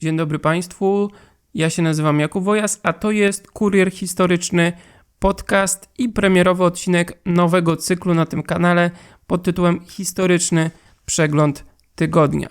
Dzień dobry Państwu. Ja się nazywam Jakub Wojas, a to jest Kurier Historyczny, podcast i premierowy odcinek nowego cyklu na tym kanale pod tytułem Historyczny Przegląd Tygodnia.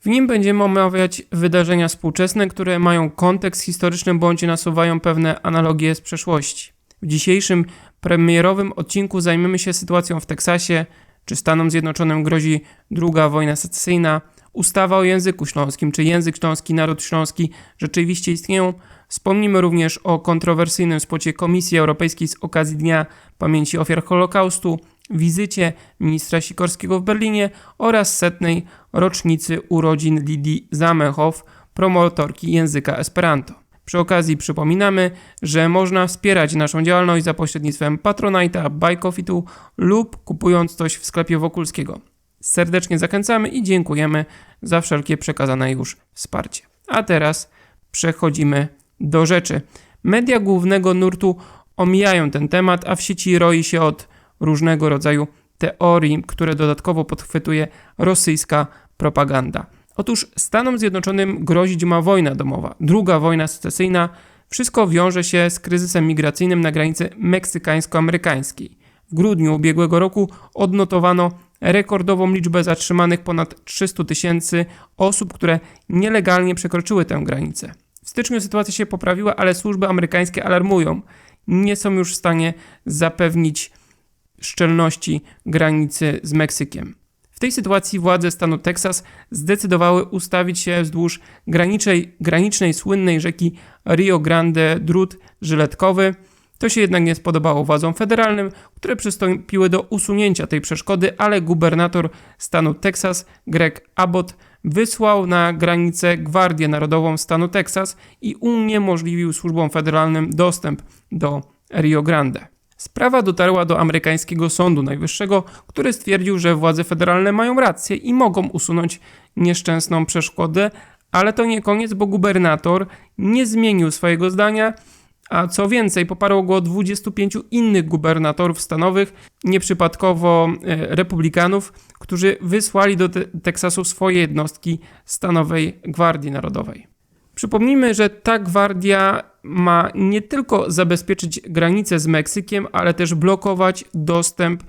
W nim będziemy omawiać wydarzenia współczesne, które mają kontekst historyczny bądź nasuwają pewne analogie z przeszłości. W dzisiejszym premierowym odcinku zajmiemy się sytuacją w Teksasie, czy Stanom Zjednoczonym grozi druga wojna secesyjna, ustawa o języku śląskim, czy język śląski, naród śląski rzeczywiście istnieją. Wspomnimy również o kontrowersyjnym spocie Komisji Europejskiej z okazji Dnia Pamięci Ofiar Holokaustu, wizycie ministra Sikorskiego w Berlinie oraz setnej rocznicy urodzin Lidii Zamenhof, promotorki języka Esperanto. Przy okazji przypominamy, że można wspierać naszą działalność za pośrednictwem Patronite'a, Bajkofitu lub kupując coś w sklepie Wokulskiego. Serdecznie zachęcamy i dziękujemy za wszelkie przekazane już wsparcie. A teraz przechodzimy do rzeczy. Media głównego nurtu omijają ten temat, a w sieci roi się od różnego rodzaju teorii, które dodatkowo podchwytuje rosyjska propaganda. Otóż Stanom Zjednoczonym grozić ma wojna domowa, druga wojna secesyjna. Wszystko wiąże się z kryzysem migracyjnym na granicy meksykańsko-amerykańskiej. W grudniu ubiegłego roku odnotowano rekordową liczbę zatrzymanych ponad 300 tysięcy osób, które nielegalnie przekroczyły tę granicę. W styczniu sytuacja się poprawiła, ale służby amerykańskie alarmują. Nie są już w stanie zapewnić szczelności granicy z Meksykiem. W tej sytuacji władze stanu Teksas zdecydowały ustawić się wzdłuż granicznej, słynnej rzeki Rio Grande drut żyletkowy. To się jednak nie spodobało władzom federalnym, które przystąpiły do usunięcia tej przeszkody, ale gubernator stanu Teksas, Greg Abbott, wysłał na granicę Gwardię Narodową stanu Teksas i uniemożliwił służbom federalnym dostęp do Rio Grande. Sprawa dotarła do amerykańskiego Sądu Najwyższego, który stwierdził, że władze federalne mają rację i mogą usunąć nieszczęsną przeszkodę, ale to nie koniec, bo gubernator nie zmienił swojego zdania, a co więcej, poparło go 25 innych gubernatorów stanowych, nieprzypadkowo e, republikanów, którzy wysłali do te Teksasu swoje jednostki stanowej Gwardii Narodowej. Przypomnijmy, że ta gwardia ma nie tylko zabezpieczyć granicę z Meksykiem, ale też blokować dostęp,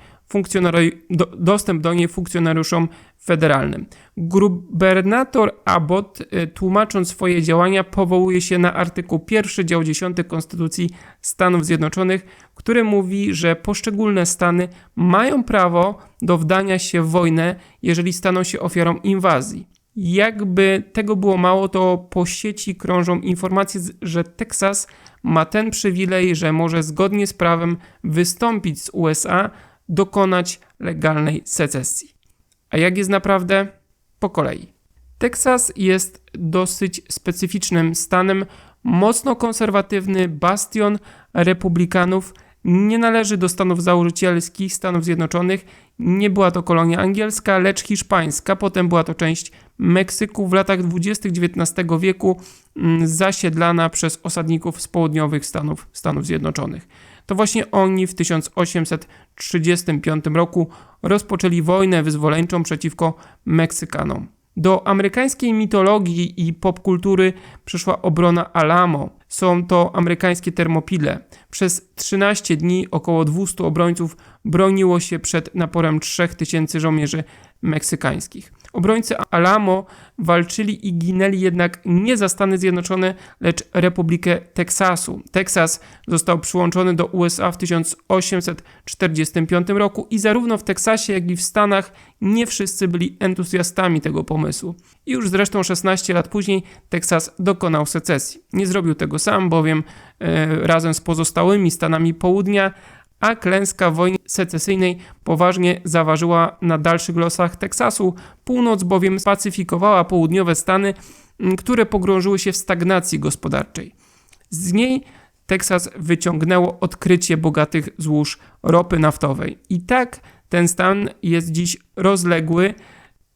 do, dostęp do niej funkcjonariuszom federalnym. Gubernator Abbott, y, tłumacząc swoje działania, powołuje się na artykuł 1 dział 10 Konstytucji Stanów Zjednoczonych, który mówi, że poszczególne stany mają prawo do wdania się w wojnę, jeżeli staną się ofiarą inwazji. Jakby tego było mało, to po sieci krążą informacje, że Teksas ma ten przywilej, że może zgodnie z prawem wystąpić z USA, dokonać legalnej secesji. A jak jest naprawdę? Po kolei. Teksas jest dosyć specyficznym stanem, mocno konserwatywny bastion republikanów nie należy do Stanów założycielskich Stanów Zjednoczonych. Nie była to kolonia angielska, lecz hiszpańska. Potem była to część Meksyku w latach 20. XIX wieku mm, zasiedlana przez osadników z południowych Stanów, Stanów Zjednoczonych. To właśnie oni w 1835 roku rozpoczęli wojnę wyzwoleńczą przeciwko Meksykanom. Do amerykańskiej mitologii i popkultury przyszła obrona Alamo. Są to amerykańskie termopile. Przez 13 dni około 200 obrońców broniło się przed naporem 3000 żołnierzy meksykańskich. Obrońcy Alamo walczyli i ginęli jednak nie za Stany Zjednoczone, lecz Republikę Teksasu. Teksas został przyłączony do USA w 1845 roku i zarówno w Teksasie, jak i w Stanach nie wszyscy byli entuzjastami tego pomysłu. I już zresztą 16 lat później Teksas dokonał secesji. Nie zrobił tego sam, bowiem razem z pozostałymi Stanami Południa a klęska wojny secesyjnej poważnie zaważyła na dalszych losach Teksasu. Północ bowiem spacyfikowała południowe Stany, które pogrążyły się w stagnacji gospodarczej. Z niej Teksas wyciągnęło odkrycie bogatych złóż ropy naftowej. I tak ten stan jest dziś rozległy,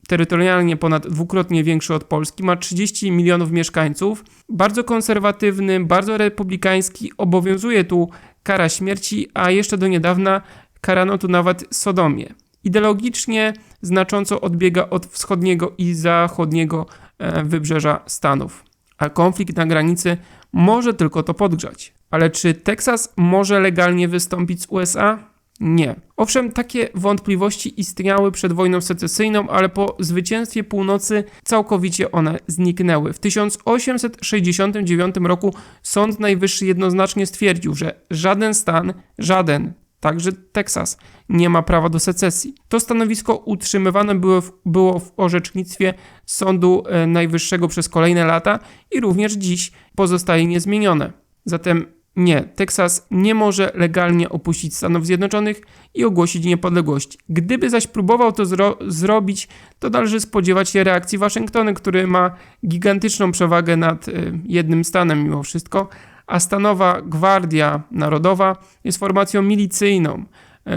terytorialnie ponad dwukrotnie większy od Polski, ma 30 milionów mieszkańców, bardzo konserwatywny, bardzo republikański, obowiązuje tu kara śmierci, a jeszcze do niedawna karano tu nawet sodomię. Ideologicznie znacząco odbiega od wschodniego i zachodniego e, wybrzeża Stanów. a konflikt na granicy może tylko to podgrzać. Ale czy Teksas może legalnie wystąpić z USA? Nie. Owszem, takie wątpliwości istniały przed wojną secesyjną, ale po zwycięstwie północy całkowicie one zniknęły. W 1869 roku Sąd Najwyższy jednoznacznie stwierdził, że żaden stan, żaden, także Teksas, nie ma prawa do secesji. To stanowisko utrzymywane było w, było w orzecznictwie Sądu e, Najwyższego przez kolejne lata i również dziś pozostaje niezmienione. Zatem nie, Teksas nie może legalnie opuścić Stanów Zjednoczonych i ogłosić niepodległości. Gdyby zaś próbował to zro zrobić, to należy spodziewać się reakcji Waszyngtonu, który ma gigantyczną przewagę nad y, jednym stanem mimo wszystko, a stanowa Gwardia Narodowa jest formacją milicyjną,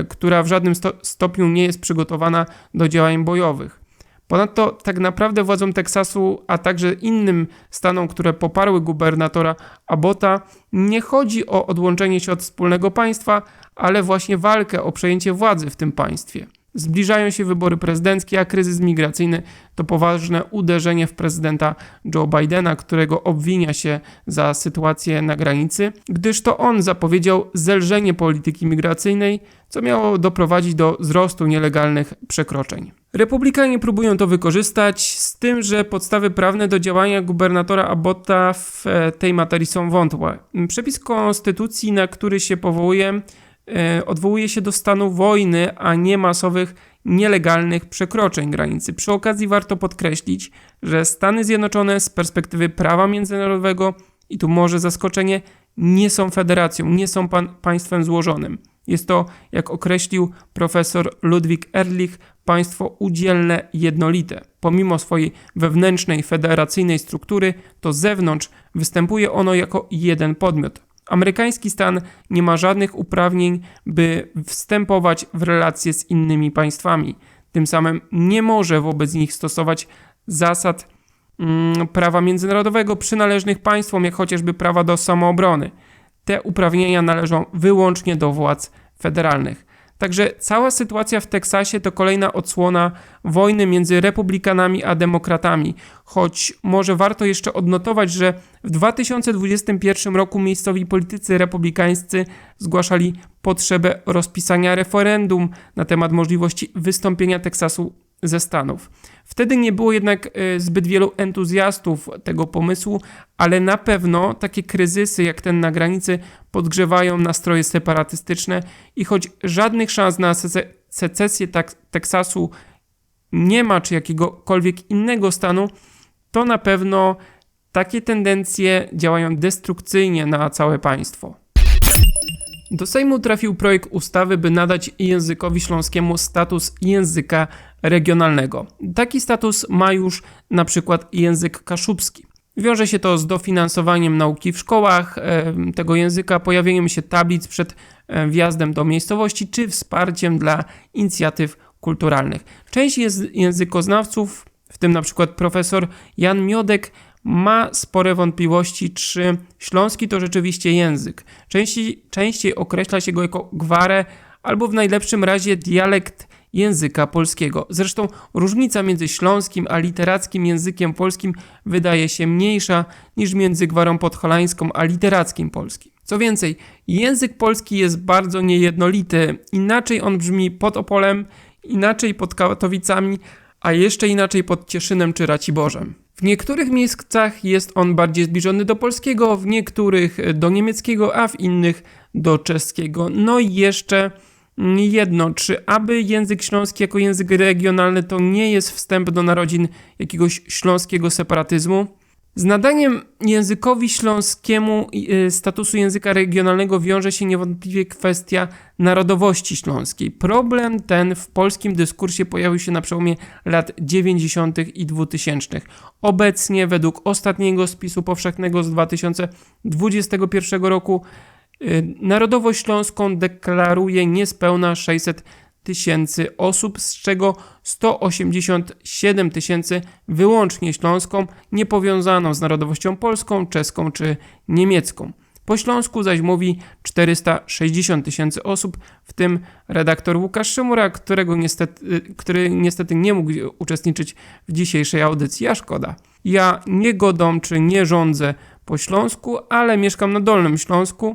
y, która w żadnym sto stopniu nie jest przygotowana do działań bojowych. Ponadto tak naprawdę władzom Teksasu, a także innym stanom, które poparły gubernatora Abbota, nie chodzi o odłączenie się od wspólnego państwa, ale właśnie walkę o przejęcie władzy w tym państwie. Zbliżają się wybory prezydenckie, a kryzys migracyjny to poważne uderzenie w prezydenta Joe Bidena, którego obwinia się za sytuację na granicy, gdyż to on zapowiedział zelżenie polityki migracyjnej, co miało doprowadzić do wzrostu nielegalnych przekroczeń. Republikanie próbują to wykorzystać, z tym, że podstawy prawne do działania gubernatora Abbotta w e, tej materii są wątłe. Przepis konstytucji, na który się powołuje, odwołuje się do stanu wojny, a nie masowych, nielegalnych przekroczeń granicy. Przy okazji warto podkreślić, że Stany Zjednoczone z perspektywy prawa międzynarodowego, i tu może zaskoczenie, nie są federacją, nie są pan, państwem złożonym. Jest to, jak określił profesor Ludwik Ehrlich, państwo udzielne jednolite. Pomimo swojej wewnętrznej federacyjnej struktury, to zewnątrz występuje ono jako jeden podmiot. Amerykański stan nie ma żadnych uprawnień, by wstępować w relacje z innymi państwami. Tym samym nie może wobec nich stosować zasad mm, prawa międzynarodowego przynależnych państwom, jak chociażby prawa do samoobrony. Te uprawnienia należą wyłącznie do władz federalnych. Także cała sytuacja w Teksasie to kolejna odsłona wojny między republikanami a demokratami, choć może warto jeszcze odnotować, że w 2021 roku miejscowi politycy republikańscy zgłaszali potrzebę rozpisania referendum na temat możliwości wystąpienia Teksasu ze Stanów. Wtedy nie było jednak e, zbyt wielu entuzjastów tego pomysłu, ale na pewno takie kryzysy jak ten na granicy podgrzewają nastroje separatystyczne i choć żadnych szans na secesję Teksasu nie ma, czy jakiegokolwiek innego stanu, to na pewno takie tendencje działają destrukcyjnie na całe państwo. Do Sejmu trafił projekt ustawy, by nadać językowi śląskiemu status języka regionalnego. Taki status ma już na przykład język kaszubski. Wiąże się to z dofinansowaniem nauki w szkołach tego języka, pojawieniem się tablic przed wjazdem do miejscowości czy wsparciem dla inicjatyw kulturalnych. Część językoznawców, w tym na przykład profesor Jan Miodek, ma spore wątpliwości, czy śląski to rzeczywiście język. Częściej, częściej określa się go jako gwarę albo w najlepszym razie dialekt języka polskiego. Zresztą różnica między śląskim a literackim językiem polskim wydaje się mniejsza niż między gwarą podholańską a literackim polskim. Co więcej, język polski jest bardzo niejednolity. Inaczej on brzmi pod Opolem, inaczej pod Katowicami, a jeszcze inaczej pod Cieszynem czy Raciborzem. W niektórych miejscach jest on bardziej zbliżony do polskiego, w niektórych do niemieckiego, a w innych do czeskiego. No i jeszcze jedno, czy aby język śląski jako język regionalny to nie jest wstęp do narodzin jakiegoś śląskiego separatyzmu? Z nadaniem językowi śląskiemu y, statusu języka regionalnego wiąże się niewątpliwie kwestia narodowości śląskiej. Problem ten w polskim dyskursie pojawił się na przełomie lat 90. i 2000. Obecnie, według ostatniego spisu powszechnego z 2021 roku, y, narodowość śląską deklaruje niespełna 600 tysięcy osób, z czego 187 tysięcy wyłącznie śląską, niepowiązaną z narodowością polską, czeską czy niemiecką. Po śląsku zaś mówi 460 tysięcy osób, w tym redaktor Łukasz Szymura, którego niestety, który niestety nie mógł uczestniczyć w dzisiejszej audycji, a szkoda. Ja nie godam czy nie rządzę po Śląsku, ale mieszkam na Dolnym Śląsku,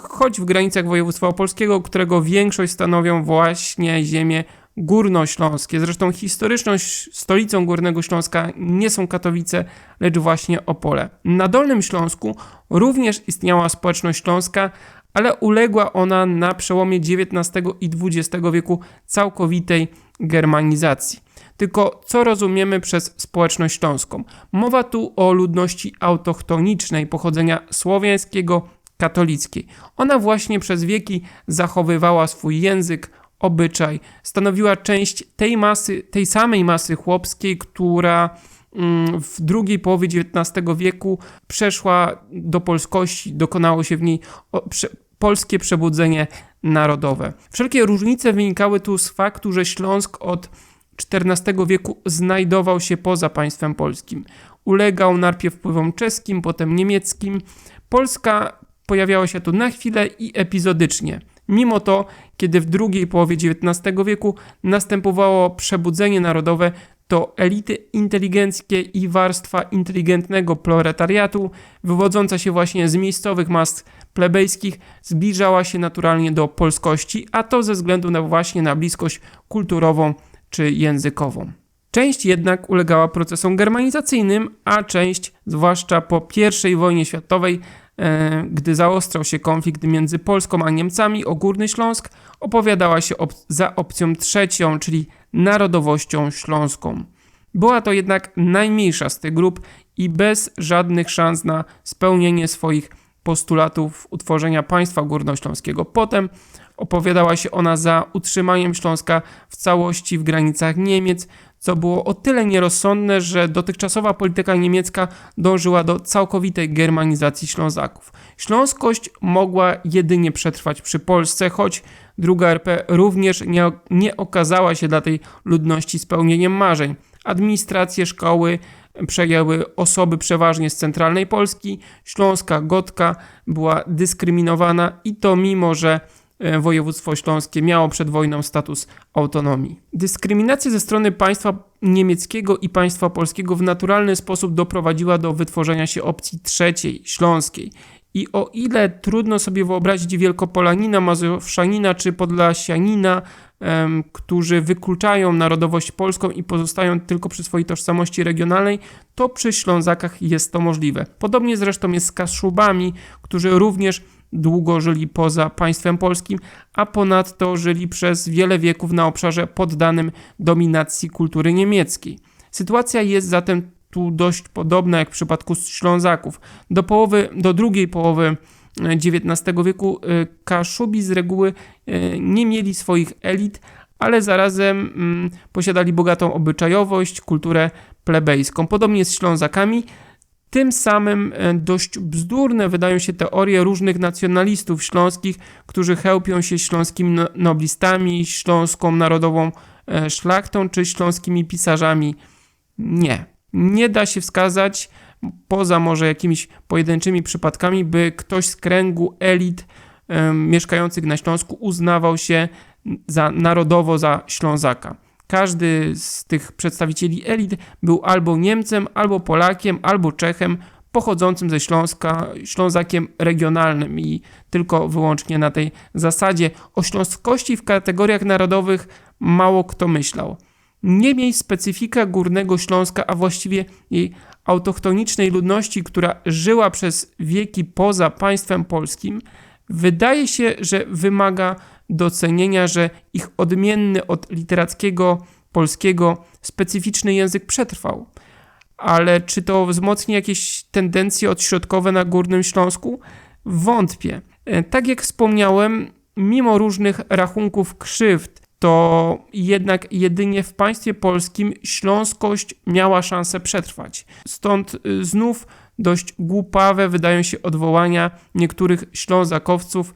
choć w granicach województwa opolskiego, którego większość stanowią właśnie ziemie górnośląskie. Zresztą historyczną stolicą Górnego Śląska nie są Katowice, lecz właśnie Opole. Na Dolnym Śląsku również istniała społeczność śląska, ale uległa ona na przełomie XIX i XX wieku całkowitej germanizacji. Tylko co rozumiemy przez społeczność śląską? Mowa tu o ludności autochtonicznej pochodzenia słowiańskiego, katolickiej. Ona właśnie przez wieki zachowywała swój język, obyczaj, stanowiła część tej masy, tej samej masy chłopskiej, która mm, w drugiej połowie XIX wieku przeszła do polskości, dokonało się w niej polskie przebudzenie narodowe. Wszelkie różnice wynikały tu z faktu, że Śląsk od XIV wieku znajdował się poza państwem polskim. Ulegał najpierw wpływom czeskim, potem niemieckim. Polska pojawiała się tu na chwilę i epizodycznie. Mimo to, kiedy w drugiej połowie XIX wieku następowało przebudzenie narodowe, to elity inteligenckie i warstwa inteligentnego proletariatu, wywodząca się właśnie z miejscowych mas plebejskich, zbliżała się naturalnie do polskości, a to ze względu na właśnie na bliskość kulturową czy językową. Część jednak ulegała procesom germanizacyjnym, a część, zwłaszcza po I wojnie światowej, gdy zaostrał się konflikt między Polską a Niemcami o Górny Śląsk, opowiadała się op za opcją trzecią, czyli narodowością śląską. Była to jednak najmniejsza z tych grup i bez żadnych szans na spełnienie swoich postulatów utworzenia państwa górnośląskiego. Potem opowiadała się ona za utrzymaniem Śląska w całości w granicach Niemiec, co było o tyle nierozsądne, że dotychczasowa polityka niemiecka dążyła do całkowitej germanizacji Ślązaków. Śląskość mogła jedynie przetrwać przy Polsce, choć druga RP również nie, nie okazała się dla tej ludności spełnieniem marzeń. Administrację szkoły przejęły osoby przeważnie z centralnej Polski, Śląska Gotka była dyskryminowana i to mimo, że województwo śląskie miało przed wojną status autonomii. Dyskryminacja ze strony państwa niemieckiego i państwa polskiego w naturalny sposób doprowadziła do wytworzenia się opcji trzeciej, śląskiej. I o ile trudno sobie wyobrazić Wielkopolanina, Mazowszanina czy Podlasianina którzy wykluczają narodowość polską i pozostają tylko przy swojej tożsamości regionalnej, to przy Ślązakach jest to możliwe. Podobnie zresztą jest z Kaszubami, którzy również długo żyli poza państwem polskim, a ponadto żyli przez wiele wieków na obszarze poddanym dominacji kultury niemieckiej. Sytuacja jest zatem tu dość podobna jak w przypadku Ślązaków. Do połowy, do drugiej połowy XIX wieku y, Kaszubi z reguły y, nie mieli swoich elit, ale zarazem mm, posiadali bogatą obyczajowość, kulturę plebejską. Podobnie z Ślązakami. Tym samym y, dość bzdurne wydają się teorie różnych nacjonalistów śląskich, którzy chełpią się śląskimi no, noblistami, śląską narodową szlachtą czy śląskimi pisarzami. Nie. Nie da się wskazać poza może jakimiś pojedynczymi przypadkami, by ktoś z kręgu elit mieszkających na Śląsku uznawał się za narodowo za Ślązaka. Każdy z tych przedstawicieli elit był albo Niemcem, albo Polakiem, albo Czechem pochodzącym ze Śląska, Ślązakiem regionalnym i tylko wyłącznie na tej zasadzie o śląskości w kategoriach narodowych mało kto myślał. Niemniej specyfika Górnego Śląska, a właściwie jej autochtonicznej ludności, która żyła przez wieki poza państwem polskim, wydaje się, że wymaga docenienia, że ich odmienny od literackiego polskiego specyficzny język przetrwał. Ale czy to wzmocni jakieś tendencje odśrodkowe na Górnym Śląsku? Wątpię. E, tak jak wspomniałem, mimo różnych rachunków krzywd, to jednak jedynie w państwie polskim śląskość miała szansę przetrwać. Stąd y, znów dość głupawe wydają się odwołania niektórych ślązakowców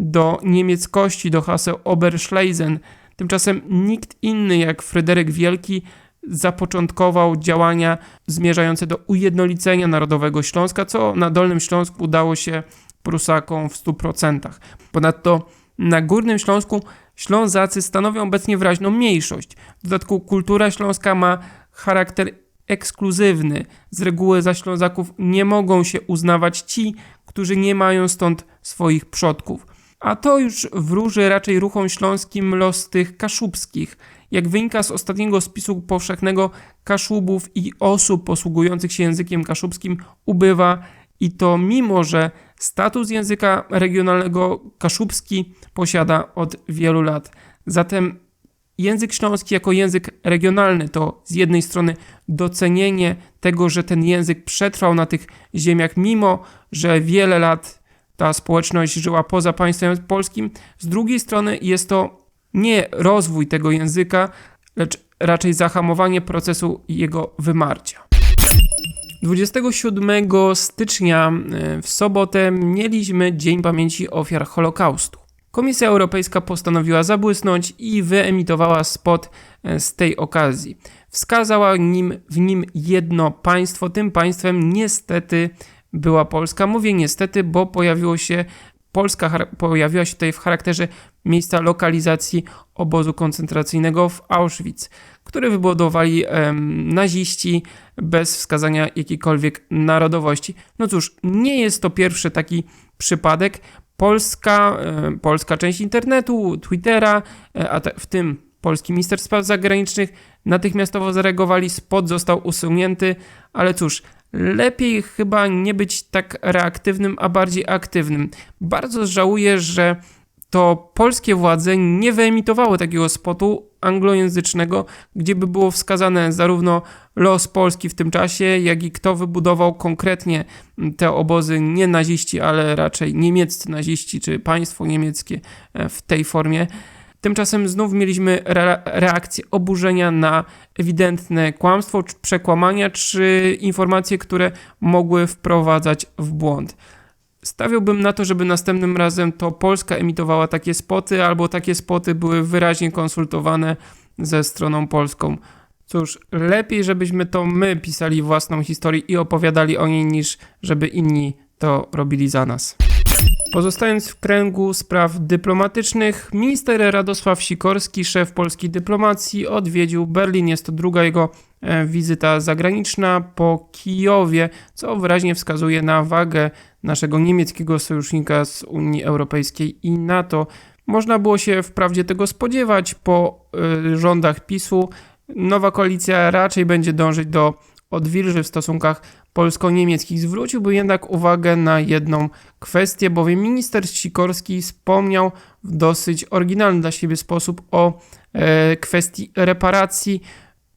do niemieckości, do haseł Oberschlesen. Tymczasem nikt inny jak Fryderyk Wielki zapoczątkował działania zmierzające do ujednolicenia Narodowego Śląska, co na Dolnym Śląsku udało się Prusakom w 100%. Ponadto na Górnym Śląsku Ślązacy stanowią obecnie wyraźną mniejszość. W dodatku kultura śląska ma charakter ekskluzywny. Z reguły za Ślązaków nie mogą się uznawać ci, którzy nie mają stąd swoich przodków. A to już wróży raczej ruchom śląskim los tych kaszubskich. Jak wynika z ostatniego spisu powszechnego, kaszubów i osób posługujących się językiem kaszubskim ubywa i to mimo, że status języka regionalnego kaszubski posiada od wielu lat. Zatem język śląski jako język regionalny to z jednej strony docenienie tego, że ten język przetrwał na tych ziemiach, mimo że wiele lat ta społeczność żyła poza państwem polskim, z drugiej strony jest to nie rozwój tego języka, lecz raczej zahamowanie procesu jego wymarcia. 27 stycznia e, w sobotę mieliśmy Dzień Pamięci Ofiar Holokaustu. Komisja Europejska postanowiła zabłysnąć i wyemitowała spot e, z tej okazji. Wskazała nim, w nim jedno państwo, tym państwem niestety była Polska. Mówię niestety, bo pojawiło się Polska pojawiła się tutaj w charakterze miejsca lokalizacji obozu koncentracyjnego w Auschwitz, który wybudowali em, naziści bez wskazania jakiejkolwiek narodowości. No cóż, nie jest to pierwszy taki przypadek. Polska, e, polska część internetu, Twittera, e, a te, w tym polski minister spraw zagranicznych natychmiastowo zareagowali, spot został usunięty, ale cóż, lepiej chyba nie być tak reaktywnym, a bardziej aktywnym. Bardzo żałuję, że to polskie władze nie wyemitowały takiego spotu anglojęzycznego, gdzie by było wskazane zarówno los Polski w tym czasie, jak i kto wybudował konkretnie te obozy, nie naziści, ale raczej niemieccy naziści, czy państwo niemieckie e, w tej formie. Tymczasem znów mieliśmy re reakcję oburzenia na ewidentne kłamstwo, czy przekłamania, czy informacje, które mogły wprowadzać w błąd. Stawiałbym na to, żeby następnym razem to Polska emitowała takie spoty, albo takie spoty były wyraźnie konsultowane ze stroną polską. Cóż, lepiej, żebyśmy to my pisali własną historię i opowiadali o niej, niż żeby inni to robili za nas. Pozostając w kręgu spraw dyplomatycznych, minister Radosław Sikorski, szef polskiej dyplomacji, odwiedził Berlin. Jest to druga jego e, wizyta zagraniczna po Kijowie, co wyraźnie wskazuje na wagę naszego niemieckiego sojusznika z Unii Europejskiej i NATO. Można było się wprawdzie tego spodziewać po y, rządach PiSu. Nowa koalicja raczej będzie dążyć do odwilży w stosunkach polsko-niemieckich. Zwróciłby jednak uwagę na jedną kwestię, bowiem minister Sikorski wspomniał w dosyć oryginalny dla siebie sposób o e, kwestii reparacji.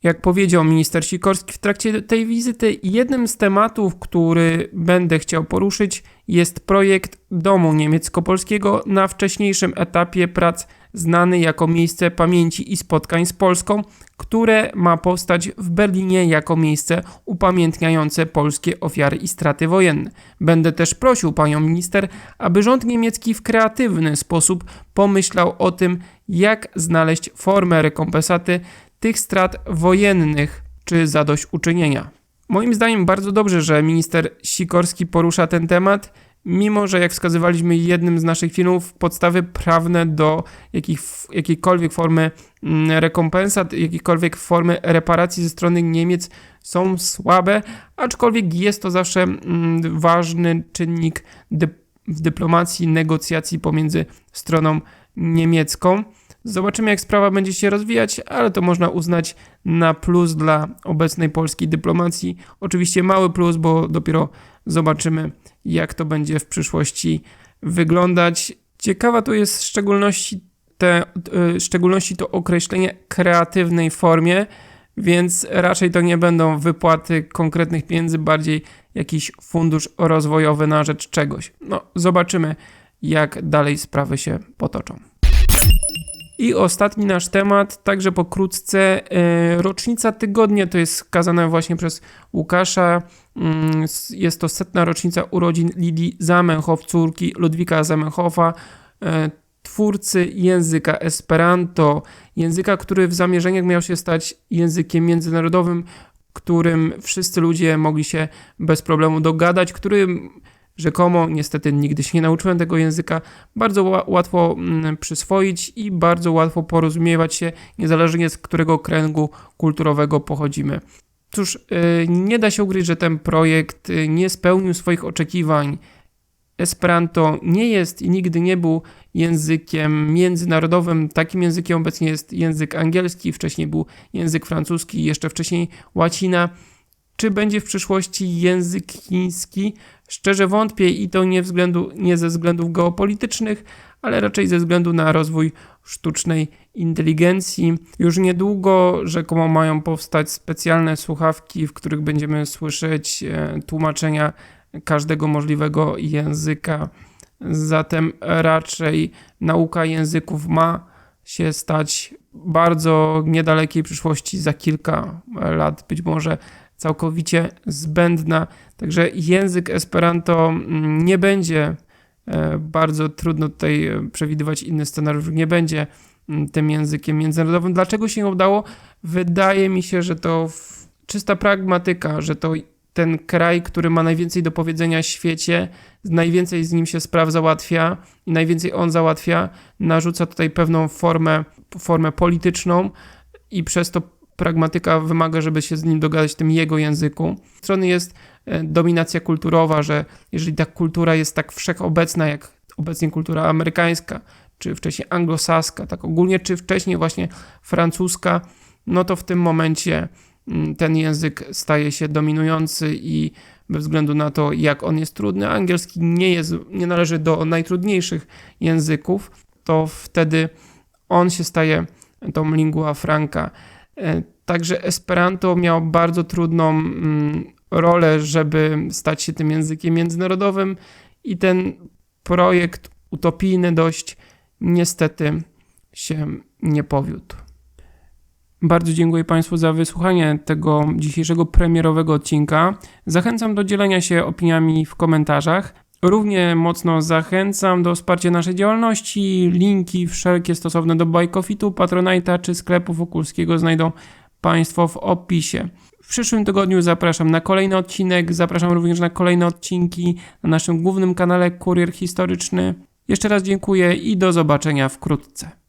Jak powiedział minister Sikorski w trakcie tej wizyty, jednym z tematów, który będę chciał poruszyć, jest projekt domu niemiecko-polskiego na wcześniejszym etapie prac znany jako miejsce pamięci i spotkań z Polską, które ma powstać w Berlinie jako miejsce upamiętniające polskie ofiary i straty wojenne. Będę też prosił panią minister, aby rząd niemiecki w kreatywny sposób pomyślał o tym, jak znaleźć formę rekompensaty tych strat wojennych czy zadośćuczynienia. Moim zdaniem bardzo dobrze, że minister Sikorski porusza ten temat mimo że jak wskazywaliśmy jednym z naszych filmów, podstawy prawne do jakich, jakiejkolwiek formy mm, rekompensat, jakiejkolwiek formy reparacji ze strony Niemiec są słabe, aczkolwiek jest to zawsze mm, ważny czynnik w dyplomacji, negocjacji pomiędzy stroną niemiecką. Zobaczymy, jak sprawa będzie się rozwijać, ale to można uznać na plus dla obecnej polskiej dyplomacji. Oczywiście mały plus, bo dopiero zobaczymy, jak to będzie w przyszłości wyglądać. Ciekawa tu jest w szczególności, te, w szczególności to określenie kreatywnej formie, więc raczej to nie będą wypłaty konkretnych pieniędzy, bardziej jakiś fundusz rozwojowy na rzecz czegoś. No, zobaczymy, jak dalej sprawy się potoczą. I ostatni nasz temat, także pokrótce, e, rocznica tygodnia, to jest skazane właśnie przez Łukasza, mm, jest to setna rocznica urodzin Lidii Zamenhof, córki Ludwika Zamenhofa, e, twórcy języka Esperanto, języka, który w zamierzeniach miał się stać językiem międzynarodowym, którym wszyscy ludzie mogli się bez problemu dogadać, który rzekomo, niestety nigdy się nie nauczyłem tego języka, bardzo ła- łatwo mm, przyswoić i bardzo łatwo porozumiewać się, niezależnie z którego kręgu kulturowego pochodzimy. Cóż, yy, nie da się ukryć, że ten projekt yy, nie spełnił swoich oczekiwań. Esperanto nie jest i nigdy nie był językiem międzynarodowym. Takim językiem obecnie jest język angielski, wcześniej był język francuski, jeszcze wcześniej łacina. Czy będzie w przyszłości język chiński? Szczerze wątpię i to nie, względu, nie ze względów geopolitycznych, ale raczej ze względu na rozwój sztucznej inteligencji. Już niedługo rzekomo mają powstać specjalne słuchawki, w których będziemy słyszeć e, tłumaczenia każdego możliwego języka. Zatem raczej nauka języków ma się stać bardzo niedalekiej przyszłości, za kilka lat być może całkowicie zbędna. Także język Esperanto mm, nie będzie e, bardzo trudno tutaj e, przewidywać inny scenariusz, nie będzie mm, tym językiem międzynarodowym. Dlaczego się udało? Wydaje mi się, że to czysta pragmatyka, że to ten kraj, który ma najwięcej do powiedzenia w świecie, najwięcej z nim się spraw załatwia i najwięcej on załatwia, narzuca tutaj pewną formę, formę polityczną i przez to pragmatyka wymaga, żeby się z nim dogadać w tym jego języku. Z strony jest e, dominacja kulturowa, że jeżeli ta kultura jest tak wszechobecna, jak obecnie kultura amerykańska, czy wcześniej anglosaska, tak ogólnie, czy wcześniej właśnie francuska, no to w tym momencie mm, ten język staje się dominujący i bez względu na to, jak on jest trudny, angielski nie, jest, nie należy do najtrudniejszych języków, to wtedy on się staje tą lingua franca. Także Esperanto miał bardzo trudną mm, rolę, żeby stać się tym językiem międzynarodowym i ten projekt utopijny dość niestety się nie powiódł. Bardzo dziękuję Państwu za wysłuchanie tego dzisiejszego premierowego odcinka. Zachęcam do dzielenia się opiniami w komentarzach. Równie mocno zachęcam do wsparcia naszej działalności. Linki wszelkie stosowne do Bajkofitu, Patronite'a czy sklepu Wokulskiego znajdą Państwo w opisie. W przyszłym tygodniu zapraszam na kolejny odcinek, zapraszam również na kolejne odcinki na naszym głównym kanale Kurier Historyczny. Jeszcze raz dziękuję i do zobaczenia wkrótce.